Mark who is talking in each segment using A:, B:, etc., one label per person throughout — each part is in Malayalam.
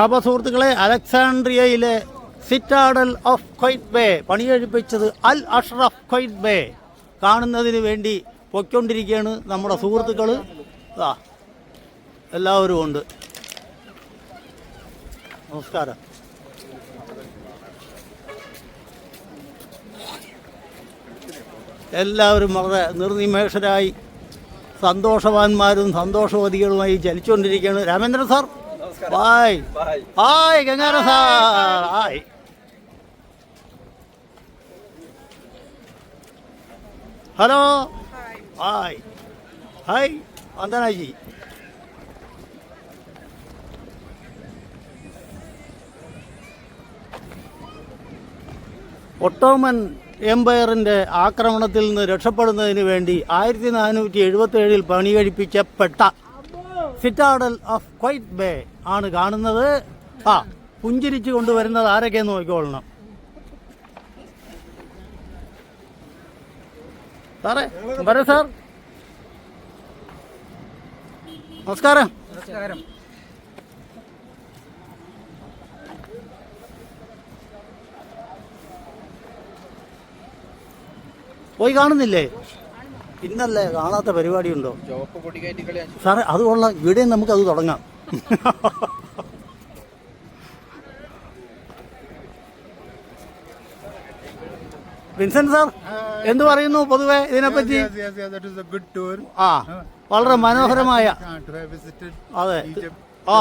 A: അപ്പോൾ സുഹൃത്തുക്കളെ അലക്സാണ്ട്രിയയിലെ സിറ്റാഡൽ ഓഫ് ക്വൈറ്റ് ബേ പണികഴിപ്പിച്ചത് അൽ അഷ്റഫ് ക്വൈറ്റ് ബേ കാണുന്നതിന് വേണ്ടി പൊയ്ക്കൊണ്ടിരിക്കുകയാണ് നമ്മുടെ സുഹൃത്തുക്കൾ എല്ലാവരും ഉണ്ട്. നമസ്കാരം. എല്ലാവരും വളരെ നിർനിമേഷരായി സന്തോഷവാന്മാരും സന്തോഷവതികളുമായി ചലിച്ചുകൊണ്ടിരിക്കുകയാണ് Ramendran sir. Bye hi. Gangara sir. Hi hello. Hi. Hi Vandanaji Ottoman എംപയറിന്റെ ആക്രമണത്തിൽ നിന്ന് രക്ഷപ്പെടുന്നതിന് വേണ്ടി ആയിരത്തി നാനൂറ്റി എഴുപത്തി ഏഴിൽ പണി കഴിപ്പിച്ചപ്പെട്ട സിറ്റാഡൽ ഓഫ് ക്വൈറ്റ് ബേ ആണ് കാണുന്നത്. ആ പുഞ്ചിരിച്ചു കൊണ്ടുവരുന്നത് ആരൊക്കെയെന്ന് നോക്കിക്കൊള്ളണം സാറേ വരൂ സാർ. നമസ്കാരം.
B: നമസ്കാരം.
A: പോയി കാണുന്നില്ലേ? ഇന്നല്ലേ കാണാത്ത പരിപാടിയുണ്ടോ?
B: ഉണ്ടോ
A: സാറേ അത് കൊള്ളാം നമുക്ക് അത് തുടങ്ങാം. വിൻസെന്റ് സാർ എന്തു പറയുന്നു പൊതുവെ ഇതിനെപ്പറ്റി?
C: Tour.
A: ആ വളരെ മനോഹരമായ. അതെ. ആ.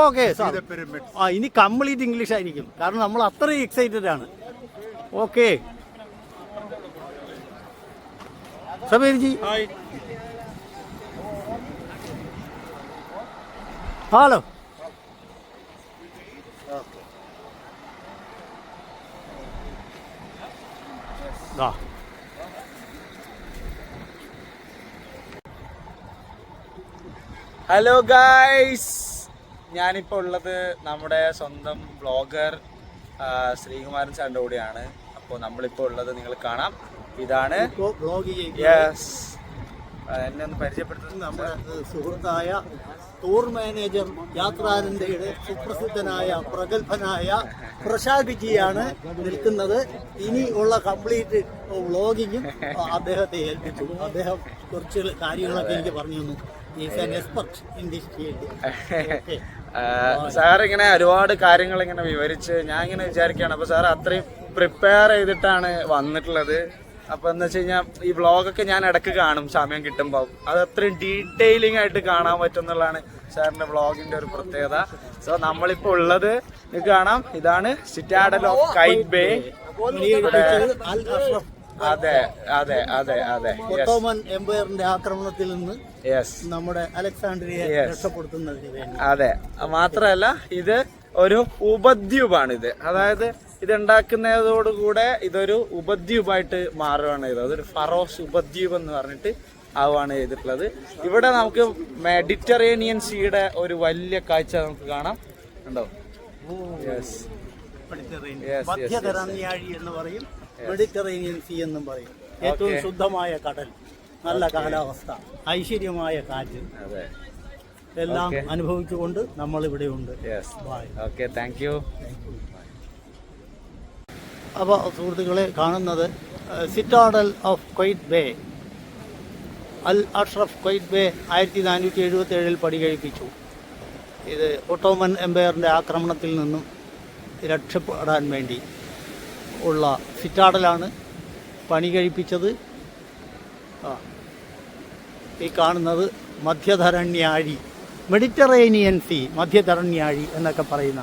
A: Okay sir. ആ ഇനി കംപ്ലീറ്റ് ഇംഗ്ലീഷ് ആയിരിക്കും. കാരണം നമ്മൾ അത്രയും എക്സൈറ്റഡ് ആണ്. ഓക്കെ സമീർജി ഹലോ ആ
B: ഹലോ ഗായ്സ് ഞാനിപ്പോൾ ഉള്ളത് നമ്മുടെ സ്വന്തം ബ്ലോഗർ ശ്രീകുമാരൻ സാറിന്റെ കൂടെയാണ്. അപ്പോൾ നമ്മളിപ്പോൾ ഉള്ളത് നിങ്ങൾ കാണാം. ഇതാണ്. യെസ് എന്നെ ഒന്ന് പരിചയപ്പെടുത്തുന്നത്
A: നമ്മുടെ സുഹൃത്തായ ടൂർ മാനേജർ യാത്രാനന്ദയുടെ സുപ്രസിദ്ധനായ പ്രഗത്ഭനായ പ്രശാന്ത്ജിയാണ് നിൽക്കുന്നത്. ഇനി ഉള്ള കംപ്ലീറ്റ് വ്ളോഗിങ്ങും അദ്ദേഹത്തെ ഏൽപ്പിച്ചു. അദ്ദേഹം കുറച്ച് കാര്യങ്ങളൊക്കെ എനിക്ക് പറഞ്ഞു തന്നു.
B: സാർ ഇങ്ങനെ ഒരുപാട് കാര്യങ്ങൾ ഇങ്ങനെ വിവരിച്ച് ഞാൻ ഇങ്ങനെ വിചാരിക്കുകയാണ്. അപ്പൊ സാർ അത്രയും പ്രിപ്പയർ ചെയ്തിട്ടാണ് വന്നിട്ടുള്ളത്. അപ്പോൾ എന്താ വെച്ച് കഴിഞ്ഞാൽ ഈ വ്ളോഗൊക്കെ ഞാൻ ഇടയ്ക്ക് കാണും സമയം കിട്ടുമ്പോൾ അത് അത്രയും ഡീറ്റെയിലിംഗ് ആയിട്ട് കാണാൻ പറ്റുന്നുള്ളതാണ് സാറിന്റെ വ്ളോഗിന്റെ ഒരു പ്രത്യേകത. സോ നമ്മളിപ്പോ ഉള്ളത് നിങ്ങൾക്ക് കാണാം. ഇതാണ് സിറ്റാഡൽ ഓഫ് കൈറ്റ് ബേ അതെ അതെ അതെ അതെ.
A: ഒട്ടോമൻ എംപയറിന്റെ ആക്രമണത്തിൽ നിന്ന് നമ്മുടെ അലക്സാണ്ട്രിയെ. രക്ഷപ്പെടുത്തുന്നതിന്
B: അതെ. മാത്രമല്ല ഇത് ഒരു ഉപദ്വീപാണ് ഇത് അതായത് ഇത് ഉണ്ടാക്കുന്നതോടുകൂടെ ഇതൊരു ഉപദ്വീപായിട്ട് മാറുകയാണ് ചെയ്തത്. അതൊരു ഫറോസ് ഉപദ്വീപ് എന്ന് പറഞ്ഞിട്ട് ആവുകയാണ് ചെയ്തിട്ടുള്ളത്. ഇവിടെ നമുക്ക് മെഡിറ്ററേനിയൻ സീയുടെ ഒരു വലിയ കാഴ്ച നമുക്ക് കാണാം. ഉണ്ടോ യെസ്
A: എന്ന് പറയും. മെഡിറ്ററേനിയൻ സീ എന്നും പറയും. ഏറ്റവും ശുദ്ധമായ കടൽ. നല്ല കാലാവസ്ഥ. ഐശ്വര്യമായ കാറ്റ്. എല്ലാം അനുഭവിച്ചുകൊണ്ട് നമ്മൾ ഇവിടെ ഉണ്ട്
B: ഓക്കെ താങ്ക് യു
A: അപ്പോൾ സുഹൃത്തുക്കളെ കാണുന്നത് citadel of Qaitbay Al Ashraf Qaitbay ആയിരത്തി നാനൂറ്റി എഴുപത്തി ഏഴിൽ പടി കഴിപ്പിച്ചു ഇത് ഒട്ടോമൻ എംപയറിന്റെ ആക്രമണത്തിൽ നിന്നും രക്ഷപ്പെടാൻ വേണ്ടി ഉള്ള സിറ്റാഡലാണ് പണി കഴിപ്പിച്ചത് ഈ കാണുന്നത് മധ്യധരണ്യാഴി മെഡിറ്ററേനിയൻ സീ മധ്യധരണ്യാഴി എന്നൊക്കെ പറയുന്ന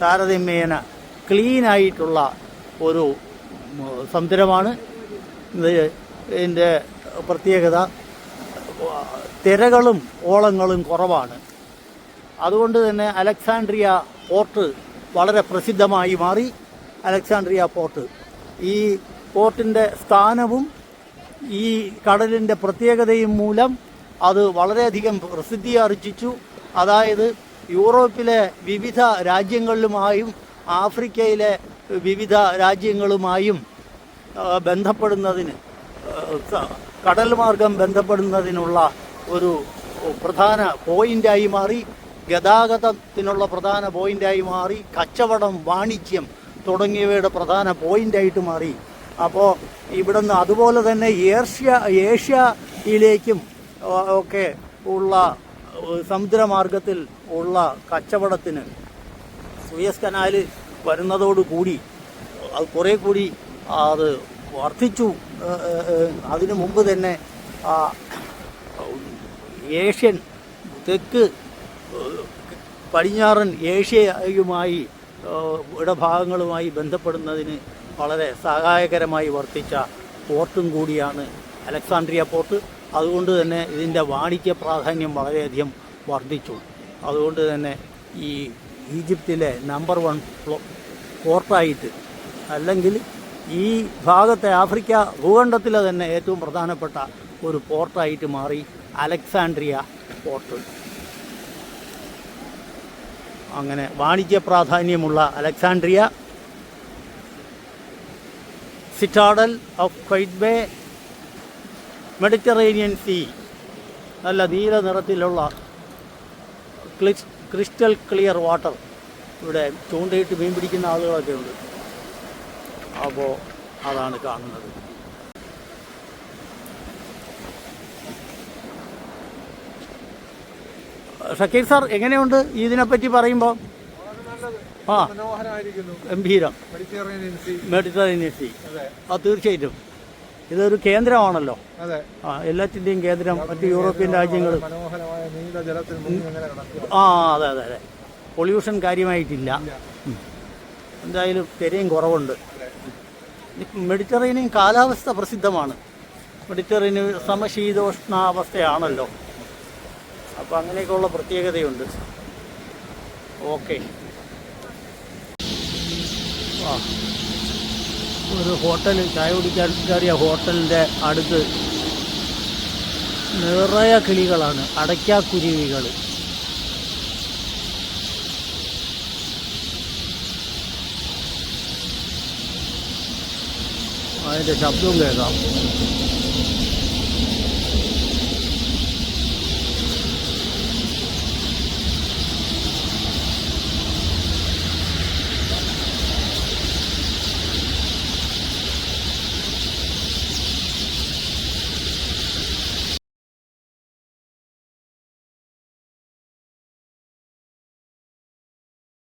A: താരതമ്യേന ക്ലീനായിട്ടുള്ള ഒരു സംതിരമാണ് ഇതിന്റെ പ്രത്യേകത തിരകളും ഓളങ്ങളും കുറവാണ്. അതുകൊണ്ട് തന്നെ അലക്സാണ്ട്രിയ പോർട്ട് വളരെ പ്രസിദ്ധമായി മാറി. Alexandria port. ഈ പോർട്ടിന്റെ സ്ഥാനവും ഈ കടലിന്റെ പ്രത്യേകതയും മൂലം അത് വളരെയധികം പ്രസിദ്ധി ആർജിച്ചു അതായത് യൂറോപ്പിലെ വിവിധ രാജ്യങ്ങളിലുമായും ആഫ്രിക്കയിലെ വിവിധ രാജ്യങ്ങളുമായും ബന്ധപ്പെടുന്നതിന് കടൽ മാർഗം ബന്ധപ്പെടുന്നതിനുള്ള ഒരു പ്രധാന പോയിന്റായി മാറി ഗതാഗതത്തിനുള്ള പ്രധാന പോയിന്റായി മാറി കച്ചവടം വാണിജ്യം തുടങ്ങിയവയുടെ പ്രധാന പോയിന്റായിട്ട് മാറി. അപ്പോൾ ഇവിടുന്ന് അതുപോലെ തന്നെ ഏഷ്യ ഏഷ്യയിലേക്കും ഒക്കെ ഉള്ള സമുദ്രമാർഗത്തിൽ ഉള്ള കച്ചവടത്തിന് സുയസ് കനാല് വരുന്നതോടുകൂടി അത് കുറേ കൂടി അത് വർദ്ധിച്ചു. അതിനു മുമ്പ് തന്നെ ഏഷ്യൻ തെക്ക് പടിഞ്ഞാറൻ ഏഷ്യയുമായി ഇടഭാഗങ്ങളുമായി ബന്ധപ്പെടുന്നതിന് വളരെ സഹായകരമായി വർത്തിച്ച പോർട്ടും കൂടിയാണ് അലക്സാണ്ട്രിയ പോർട്ട്. അതുകൊണ്ട് തന്നെ ഇതിന്റെ വാണിജ്യ പ്രാധാന്യം വളരെയധികം വർദ്ധിച്ചു. അതുകൊണ്ട് തന്നെ ഈ ഈജിപ്തിലെ നമ്പർ വൺ പോർട്ടായിട്ട് അല്ലെങ്കിൽ ഈ ഭാഗത്തെ ആഫ്രിക്ക ഭൂഖണ്ഡത്തിലെ തന്നെ ഏറ്റവും പ്രധാനപ്പെട്ട ഒരു പോർട്ടായിട്ട് മാറി അലക്സാൻഡ്രിയ പോർട്ട്. അങ്ങനെ വാണിജ്യ പ്രാധാന്യമുള്ള Alexandria citadel of Qaitbay Mediterranean sea നല്ല നീല നിറത്തിലുള്ള ക്രിസ്റ്റൽ ക്ലിയർ വാട്ടർ. ഇവിടെ ചൂണ്ടയിട്ട് മീൻ പിടിക്കുന്ന ആളുകളൊക്കെ ഉണ്ട് അപ്പോൾ അതാണ് കാണുന്നത്. ഷക്കീർ സാർ എങ്ങനെയുണ്ട് ഇതിനെപ്പറ്റി പറയുമ്പോൾ ആ ഗംഭീരം.
C: മെഡിറ്ററേനിയൻ സീ
A: ആ തീർച്ചയായിട്ടും. ഇതൊരു കേന്ദ്രമാണല്ലോ. ആ എല്ലാത്തിന്റെയും കേന്ദ്രം മറ്റ് യൂറോപ്യൻ
C: രാജ്യങ്ങളും.
A: ആ അതെ അതെ അതെ. പൊല്യൂഷൻ കാര്യമായിട്ടില്ല. എന്തായാലും തിരയും കുറവുണ്ട്. മെഡിറ്ററേനിയൻ കാലാവസ്ഥ പ്രസിദ്ധമാണ്. മെഡിറ്ററേനിയൻ സമശീതോഷ്ണാവസ്ഥയാണല്ലോ. അപ്പോൾ അങ്ങനെയൊക്കെയുള്ള പ്രത്യേകതയുണ്ട്. ഓക്കെ. ഒരു ഹോട്ടൽ ചായ കുടിക്കാൻ കയറിയ ഹോട്ടലിന്റെ അടുത്ത് നിറയെ കിളികളാണ്. അടയ്ക്കാക്കുരുവികൾ. Đấy, để chọc chung